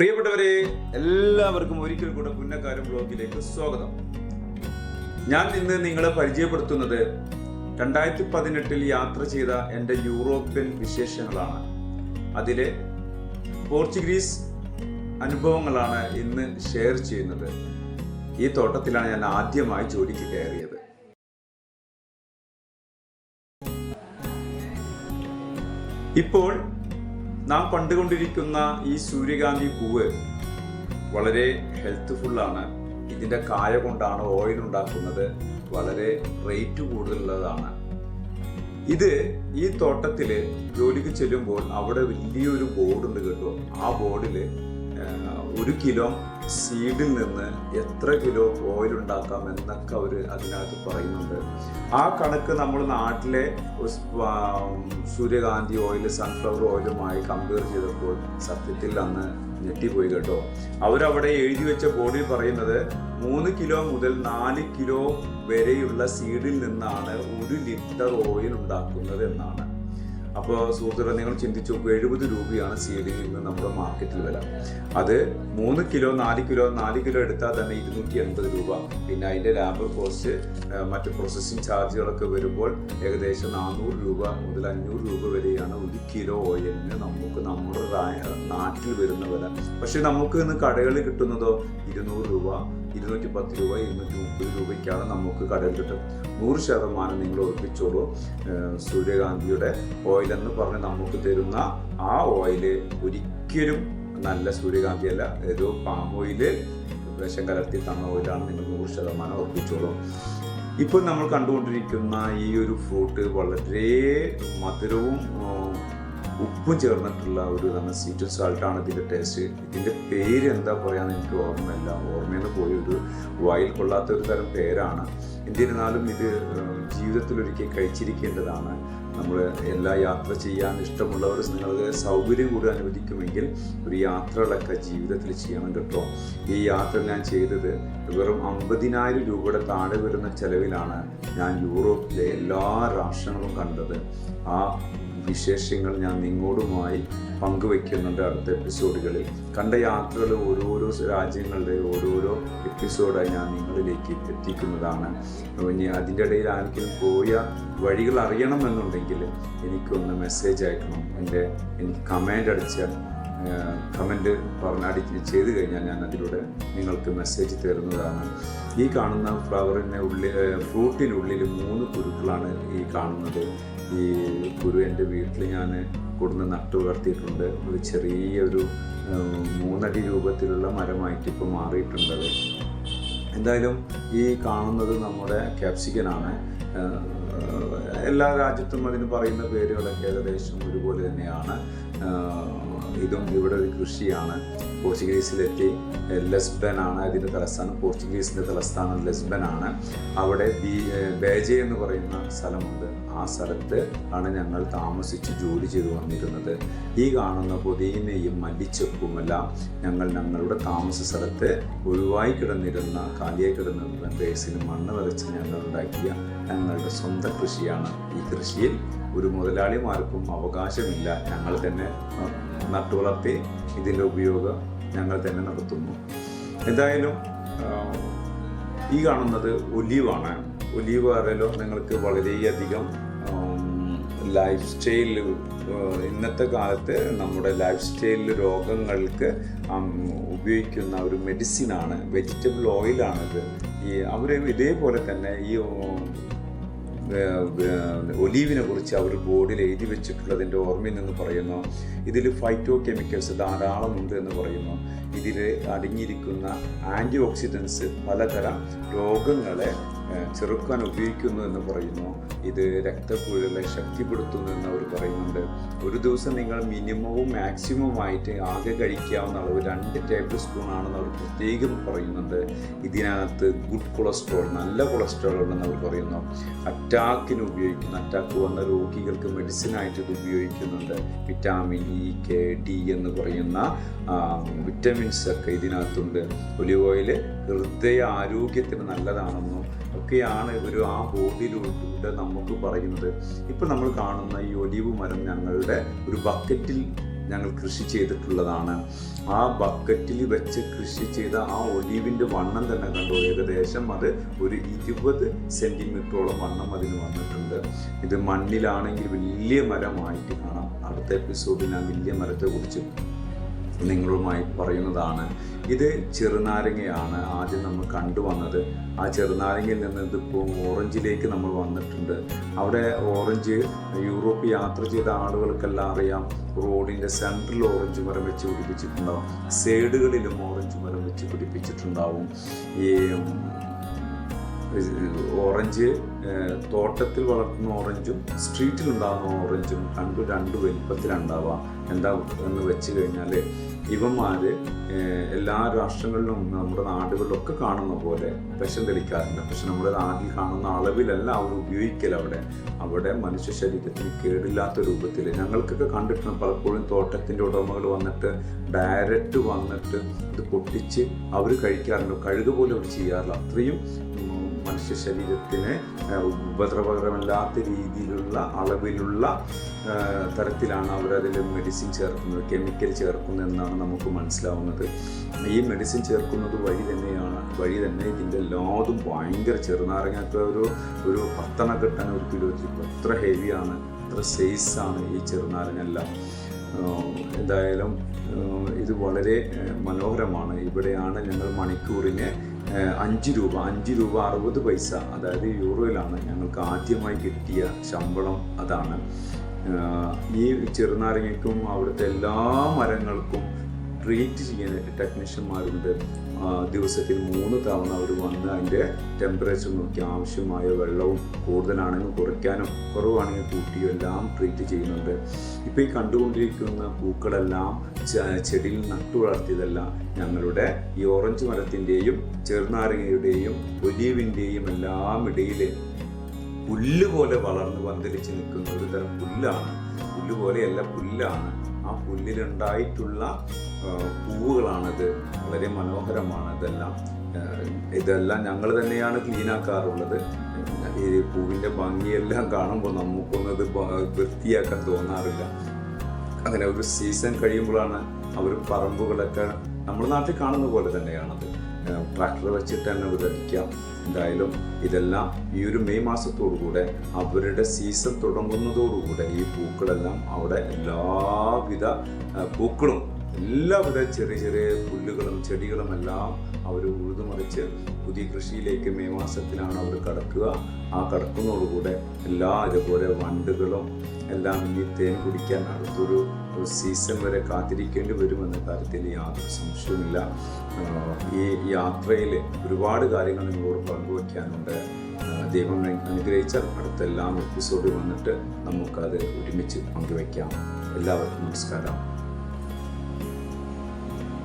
പ്രിയപ്പെട്ടവരെ എല്ലാവർക്കും ഒരിക്കൽ കൂടെ പുന്നക്കാരും ബ്ലോഗിലേക്ക് സ്വാഗതം. ഞാൻ ഇന്ന് നിങ്ങളെ പരിചയപ്പെടുത്തുന്നത് രണ്ടായിരത്തി പതിനെട്ടിൽ യാത്ര ചെയ്ത എന്റെ യൂറോപ്യൻ വിശേഷങ്ങളാണ്. അതിലെ പോർച്ചുഗീസ് അനുഭവങ്ങളാണ് ഇന്ന് ഷെയർ ചെയ്യുന്നത്. ഈ തോട്ടത്തിലാണ് ഞാൻ ആദ്യമായി ജോലിക്ക് കയറിയത്. ഇപ്പോൾ നാം കണ്ടുകൊണ്ടിരിക്കുന്ന ഈ സൂര്യകാന്തി പൂവ് വളരെ ഹെൽത്ത്ഫുള്ളാണ് ഇതിന്റെ കായ കൊണ്ടാണ് ഓയിൽ ഉണ്ടാക്കുന്നത്. വളരെ റേറ്റ് കൂടുതലുള്ളതാണ്. ഇത് ഈ തോട്ടത്തിൽ ജോലിക്ക് ചെല്ലുമ്പോൾ അവിടെ വലിയൊരു ബോർഡുണ്ട് കേട്ടോ. ആ ബോർഡിൽ ഒരു കിലോ സീഡിൽ നിന്ന് എത്ര കിലോ ഓയിൽ ഉണ്ടാക്കാം എന്നൊക്കെ അവർ അതിനകത്ത് പറയുന്നുണ്ട്. ആ കണക്ക് നമ്മൾ നാട്ടിലെ സൂര്യകാന്തി ഓയിൽ സൺഫ്ലവർ ഓയിലുമായി കമ്പയർ ചെയ്തപ്പോൾ സത്യത്തിൽ അന്ന് ഞെട്ടിപ്പോയി കേട്ടോ. അവരവിടെ എഴുതി വെച്ച ബോർഡിൽ പറയുന്നത് മൂന്ന് കിലോ മുതൽ നാല് കിലോ വരെയുള്ള സീഡിൽ നിന്നാണ് ഒരു ലിറ്റർ ഓയിൽ ഉണ്ടാക്കുന്നത് എന്നാണ്. അപ്പോൾ സുഹൃത്തുക്കളെ നിങ്ങൾ ചിന്തിച്ചു എഴുപത് രൂപയാണ് സീലിംഗ് നിന്ന് നമ്മുടെ മാർക്കറ്റിൽ വില. അത് മൂന്ന് കിലോ നാല് കിലോ നാല് കിലോ എടുത്താൽ തന്നെ ഇരുന്നൂറ്റി എൺപത് രൂപ. പിന്നെ അതിന്റെ ലാബർ കോസ്റ്റ് മറ്റ് പ്രോസസ്സിങ് ചാർജുകളൊക്കെ വരുമ്പോൾ ഏകദേശം നാനൂറ് രൂപ മുതൽ അഞ്ഞൂറ് രൂപ വരെയാണ് ഒരു കിലോ ഓയിലിന് നമുക്ക് നമ്മുടെ നാട്ടിൽ വരുന്ന വില. പക്ഷേ നമുക്ക് ഇന്ന് കടകളിൽ കിട്ടുന്നതോ ഇരുന്നൂറ് രൂപ. ഇരുന്നൂറ്റി പത്ത് രൂപ ഇരുന്നൂറ്റി മുപ്പത് രൂപയ്ക്കാണ് നമുക്ക് കടയിൽ കിട്ടും നൂറ് ശതമാനം നിങ്ങൾ ഒഴിപ്പിച്ചോളൂ സൂര്യകാന്തിയുടെ ഓയിൽ എന്ന് പറഞ്ഞ് നമുക്ക് തരുന്ന ആ ഓയിൽ ഒരിക്കലും നല്ല സൂര്യകാന്തി അല്ല ഏതോ പാം ഓയിൽ വിഷം കലർത്തി തന്ന ഓയിലാണ് നിങ്ങൾ നൂറ് ശതമാനം ഉറപ്പിച്ചോളൂ ഇപ്പോൾ നമ്മൾ കണ്ടുകൊണ്ടിരിക്കുന്ന ഈ ഒരു ഫ്രൂട്ട് വളരെ മധുരവും ഉപ്പും ചേർന്നിട്ടുള്ള ഒരു തന്നെ സ്വീറ്റ് സാൾട്ടാണ് ഇതിന്റെ ടേസ്റ്റ് ഇതിന്റെ പേര് എന്താ പറയാന്ന് എനിക്ക് ഓർമ്മയില്ല. ഓർമ്മയിൽ പോയി ഒരു വായിൽ കൊള്ളാത്ത ഒരു തരം പേരാണ്. എന്നിരുന്നാലും ഇത് ജീവിതത്തിൽ ഒരിക്കൽ കഴിച്ചിരിക്കേണ്ടതാണ്. നമ്മൾ എല്ലാ യാത്ര ചെയ്യാൻ ഇഷ്ടമുള്ളവർ നിങ്ങൾക്ക് സൗകര്യം കൂടി അനുവദിക്കുമെങ്കിൽ ഒരു യാത്രകളൊക്കെ ജീവിതത്തിൽ ചെയ്യണം കേട്ടോ ഈ യാത്ര ഞാൻ ചെയ്തത് വെറും അമ്പതിനായിരം രൂപയുടെ താഴെ വരുന്ന ചെലവിലാണ് ഞാൻ യൂറോപ്പിലെ എല്ലാ രാഷ്ട്രങ്ങളും കണ്ടത്. ആ വിശേഷങ്ങൾ ഞാൻ നിങ്ങളോടുമായി പങ്കുവെക്കുന്നുണ്ട് അടുത്ത എപ്പിസോഡുകളിൽ. കണ്ട യാത്രകൾ ഓരോരോ രാജ്യങ്ങളുടെ ഓരോരോ എപ്പിസോഡായി ഞാൻ നിങ്ങളിലേക്ക് എത്തിക്കുന്നതാണ്. ഇനി അതിന്റെ ഇടയിൽ ആർക്കെങ്കിലും പോയ വഴികൾ അറിയണമെന്നുണ്ടെങ്കിൽ എനിക്കൊന്ന് മെസ്സേജ് അയക്കണം. എന്റെ എനിക്ക് കമന്റ് അടിച്ച കമന്റ് പറഞ്ഞ അടി ചെയ്ത് കഴിഞ്ഞാൽ ഞാൻ അതിലൂടെ നിങ്ങൾക്ക് മെസ്സേജ് തരുന്നതാണ്. ഈ കാണുന്ന ഫ്ലവറിന്റെ ഉള്ളിൽ ഫ്രൂട്ടിനുള്ളിൽ മൂന്ന് കുരുക്കളാണ് ഈ കാണുന്നത്. ഈ കുരു എന്റെ വീട്ടിൽ ഞാൻ കൊടുന്ന് നട്ടു വളർത്തിയിട്ടുണ്ട്. ഒരു ചെറിയൊരു മൂന്നടി രൂപത്തിലുള്ള മരമായിട്ട് ഇപ്പോൾ മാറിയിട്ടുണ്ടത് എന്തായാലും ഈ കാണുന്നത് നമ്മുടെ ക്യാപ്സിക്കനാണ് എല്ലാ രാജ്യത്തും അതിന് പറയുന്ന പേരുകളൊക്കെ ഏകദേശം ഒരുപോലെ തന്നെയാണ്. ഇതും ഇവിടെ ഒരു കൃഷിയാണ്. പോർച്ചുഗീസിലെത്തി. ലെസ്ബൻ ആണ് ഇതിന്റെ തലസ്ഥാനം. പോർച്ചുഗീസിന്റെ തലസ്ഥാനം ലെസ്ബൻ ആണ് അവിടെ ബി ബേജെ എന്ന് പറയുന്ന സ്ഥലമുണ്ട്. ആ സ്ഥലത്ത് ആണ് ഞങ്ങൾ താമസിച്ച് ജോലി ചെയ്തു വന്നിരുന്നത്. ഈ കാണുന്ന പൊതിയിനെയും മല്ലിച്ചപ്പുമെല്ലാം ഞങ്ങൾ ഞങ്ങളുടെ താമസ സ്ഥലത്ത് ഒഴിവായി കിടന്നിരുന്ന കാലിയായി കിടന്നിരുന്ന ബേസിന് മണ്ണ് നിറച്ച് ഞങ്ങൾ ഉണ്ടാക്കിയ ഞങ്ങളുടെ സ്വന്തം കൃഷിയാണ്. ഈ കൃഷിയിൽ ഒരു മുതലാളിമാർക്കും അവകാശമില്ല. ഞങ്ങൾ തന്നെ നട്ടുവളർത്തി ഇതിന്റെ ഉപയോഗം ഞങ്ങൾ തന്നെ നടത്തുന്നു. എന്തായാലും ഈ കാണുന്നത് ഒലീവാണ്. ഒലീവ് അറിയാലോ നിങ്ങൾക്ക് വളരെയധികം ലൈഫ് സ്റ്റൈലിൽ ഇന്നത്തെ കാലത്ത് നമ്മുടെ ലൈഫ് സ്റ്റൈലിൽ രോഗങ്ങൾക്ക് ഉപയോഗിക്കുന്ന ഒരു മെഡിസിനാണ് വെജിറ്റബിൾ ഓയിലാണിത് ഈ അവർ ഇതേപോലെ തന്നെ ഈ ഒലീവിനെ കുറിച്ച് അവർ ബോർഡിൽ എഴുതി വെച്ചിട്ടുള്ളതിന്റെ ഓർമ്മയിൽ നിന്ന് പറയുന്നു. ഇതിൽ ഫൈറ്റോ കെമിക്കൽസ് ധാരാളമുണ്ട് എന്ന് പറയുന്നു. ഇതിൽ അടങ്ങിയിരിക്കുന്ന ആന്റി ഓക്സിഡൻസ് പലതരം രോഗങ്ങളെ ചെറുക്കാൻ ഉപയോഗിക്കുന്നു എന്ന് പറയുന്നു. ഇത് രക്തക്കുഴലെ ശക്തിപ്പെടുത്തുന്നു എന്ന് അവർ പറയുന്നുണ്ട്. ഒരു ദിവസം നിങ്ങൾ മിനിമവും മാക്സിമം ആയിട്ട് ആകെ കഴിക്കാവുന്ന അളവ് രണ്ട് ടേബിൾ സ്പൂൺ ആണെന്ന് അവർ പ്രത്യേകം പറയുന്നുണ്ട്. ഇതിനകത്ത് ഗുഡ് കൊളസ്ട്രോൾ നല്ല കൊളസ്ട്രോൾ ഉണ്ടെന്ന് അവർ പറയുന്നു. അറ്റാക്കിന് ഉപയോഗിക്കുന്നു. അറ്റാക്ക് വന്ന രോഗികൾക്ക് മെഡിസിനായിട്ട് ഇത് ഉപയോഗിക്കുന്നുണ്ട്. വിറ്റാമിൻ ഇ കെ ഡി എന്ന് പറയുന്ന വിറ്റമിൻസ് ഒക്കെ ഇതിനകത്തുണ്ട്. ഒലിവ് ഓയിൽ ഹൃദയ ആരോഗ്യത്തിന് നല്ലതാണെന്നും ഒക്കെയാണ് ഒരു ആ ബോർഡിലൂടെ നമുക്ക് പറയുന്നത്. ഇപ്പം നമ്മൾ കാണുന്ന ഈ ഒലിവ് മരം ഞങ്ങളുടെ ഒരു ബക്കറ്റിൽ ഞങ്ങൾ കൃഷി ചെയ്തിട്ടുള്ളതാണ്. ആ ബക്കറ്റിൽ വെച്ച് കൃഷി ചെയ്ത ആ ഒലീവിന്റെ വണ്ണം തന്നെ കണ്ടു? ഏകദേശം അത് ഒരു ഇരുപത് സെന്റിമീറ്ററോളം വണ്ണം അതിന് വന്നിട്ടുണ്ട്. ഇത് മണ്ണിലാണെങ്കിൽ വലിയ മരമായിട്ട് കാണാം. അടുത്ത എപ്പിസോഡിൽ ഞാൻ വലിയ മരത്തെക്കുറിച്ച് നിങ്ങളുമായി പറയുന്നതാണ്. ഇത് ചെറുനാരങ്ങയാണ് ആദ്യം നമ്മൾ കണ്ടുവന്നത്. ആ ചെറുനാരങ്ങയിൽ നിന്ന് ഇതിപ്പോൾ ഓറഞ്ചിലേക്ക് നമ്മൾ വന്നിട്ടുണ്ട്. അവിടെ ഓറഞ്ച് യൂറോപ്പ് യാത്ര ചെയ്ത ആളുകൾക്കെല്ലാം അറിയാം. റോഡിന്റെ സെൻട്രൽ ഓറഞ്ച് മരം വെച്ച് പിടിപ്പിച്ചിട്ടുണ്ടാവും. സൈഡുകളിലും ഓറഞ്ച് മരം വെച്ച് പിടിപ്പിച്ചിട്ടുണ്ടാവും. ഈ ഓറഞ്ച് തോട്ടത്തിൽ വളർത്തുന്ന ഓറഞ്ചും സ്ട്രീറ്റിൽ ഉണ്ടാകുന്ന ഓറഞ്ചും രണ്ട് രണ്ട് വലിപ്പത്തിലുണ്ടാവാം എന്താ എന്ന് വെച്ച് കഴിഞ്ഞാൽ ഇവന്മാർ എല്ലാ രാഷ്ട്രങ്ങളിലും നമ്മുടെ നാടുകളിലൊക്കെ കാണുന്ന പോലെ വിഷം തെളിക്കാറുണ്ട്. പക്ഷെ നമ്മുടെ നാട്ടിൽ കാണുന്ന അളവിലല്ല അവർ ഉപയോഗിക്കൽ അവിടെ. അവിടെ മനുഷ്യ ശരീരത്തിന് കേടില്ലാത്ത രൂപത്തിൽ. ഞങ്ങൾക്കൊക്കെ കണ്ടിട്ടുണ്ട് പലപ്പോഴും തോട്ടത്തിന്റെ ഉടമകൾ വന്നിട്ട് ഡയറക്റ്റ് വന്നിട്ട് ഇത് പൊട്ടിച്ച് അവർ കഴിക്കാറുണ്ട്. കഴുക അവർ ചെയ്യാറില്ല. അത്രയും മനുഷ്യ ശരീരത്തിന് ഉപദ്രവകരമല്ലാത്ത രീതിയിലുള്ള അളവിലുള്ള തരത്തിലാണ് അവരതിൽ മെഡിസിൻ ചേർക്കുന്നത് കെമിക്കൽ ചേർക്കുന്നത് എന്നാണ് നമുക്ക് മനസ്സിലാവുന്നത്. ഈ മെഡിസിൻ ചേർക്കുന്നത് വഴി തന്നെയാണ് വഴി തന്നെ ഇതിന്റെ എല്ലാതും ഭയങ്കര ചെറുനാരങ്ങാത്ത ഒരു ഒരു പത്തണ കിട്ടാൻ ഒരു കിലോയ്ക്ക് എത്ര ഹെവിയാണ് എത്ര സൈസാണ് ഈ ചെറുനാരങ്ങല്ല. എന്തായാലും ഇത് വളരെ മനോഹരമാണ്. ഇവിടെയാണ് ഞങ്ങൾ മണിക്കൂറിന് അഞ്ച് രൂപ അഞ്ച് രൂപ അറുപത് പൈസ അതായത് യൂറോയിലാണ് ഞങ്ങൾക്ക് ആദ്യമായി കിട്ടിയ ശമ്പളം അതാണ്. ഈ ചെറുനാരങ്ങയ്ക്കും അവിടുത്തെ എല്ലാ മരങ്ങൾക്കും ട്രീറ്റ് ചെയ്യാനായിട്ട് ടെക്നീഷ്യന്മാരുണ്ട് ദിവസത്തിൽ മൂന്ന് തവണ അവർ വന്ന് അതിന്റെ ടെമ്പറേച്ചർ നോക്കി ആവശ്യമായ വെള്ളവും കൂടുതലാണെങ്കിൽ കുറയ്ക്കാനും കുറവാണെങ്കിൽ കൂട്ടിയും എല്ലാം ട്രീറ്റ് ചെയ്യുന്നുണ്ട്. ഇപ്പോൾ ഈ കണ്ടുകൊണ്ടിരിക്കുന്ന പൂക്കളെല്ലാം ചെടിയിൽ നട്ടു വളർത്തിയതല്ല ഞങ്ങളുടെ ഈ ഓറഞ്ച് മരത്തിന്റെയും ചെറുനാരങ്ങയുടെയും ഒലീവിന്റെയും എല്ലാം ഇടയിൽ പുല്ല് പോലെ വളർന്ന് പന്തലിച്ച് നിൽക്കുന്ന ഒരു തരം പുല്ലാണ്. പുല്ല് പോലെയല്ല പുല്ലാണ്. ആ പുല്ലിലുണ്ടായിട്ടുള്ള പൂവുകളാണത്. വളരെ മനോഹരമാണ് ഇതെല്ലാം. ഇതെല്ലാം ഞങ്ങൾ തന്നെയാണ് ക്ലീനാക്കാറുള്ളത് ഈ പൂവിന്റെ ഭംഗിയെല്ലാം കാണുമ്പോൾ നമുക്കൊന്നത് അത് വൃത്തിയാക്കാൻ തോന്നാറില്ല. അങ്ങനെ ഒരു സീസൺ കഴിയുമ്പോഴാണ് അവർ പറമ്പുകളൊക്കെ നമ്മുടെ നാട്ടിൽ കാണുന്ന പോലെ തന്നെയാണത്. ട്രാക്ടർ വെച്ചിട്ട് തന്നെ വിതയ്ക്കാം എന്തായാലും ഇതെല്ലാം ഈ ഒരു മെയ് മാസത്തോടുകൂടെ അവരുടെ സീസൺ തുടങ്ങുന്നതോടുകൂടെ ഈ പൂക്കളെല്ലാം അവിടെ എല്ലാവിധ പൂക്കളും എല്ലാവിധ ചെറിയ ചെറിയ പുല്ലുകളും ചെടികളും എല്ലാം അവർ ഉഴുതുമറിച്ച് പുതിയ കൃഷിയിലേക്ക് മെയ് മാസത്തിലാണ് അവർ കടക്കുക. ആ കടക്കുന്നതോടുകൂടെ എല്ലാ ഇതുപോലെ വണ്ടുകളും എല്ലാം ഈ തേൻ കുടിക്കാൻ അടുത്തൊരു ഒരു സീസൺ വരെ കാത്തിരിക്കേണ്ടി വരുമെന്ന കാര്യത്തിൽ യാതൊരു സംശയവുമില്ല. ഈ യാത്രയിൽ ഒരുപാട് കാര്യങ്ങൾ നിങ്ങളോട് പങ്കുവയ്ക്കാനുണ്ട് ദൈവം അനുഗ്രഹിച്ചാൽ അടുത്ത എല്ലാ എപ്പിസോഡ് വന്നിട്ട് നമുക്കത് ഒരുമിച്ച് പങ്കുവയ്ക്കാം എല്ലാവർക്കും നമസ്കാരം.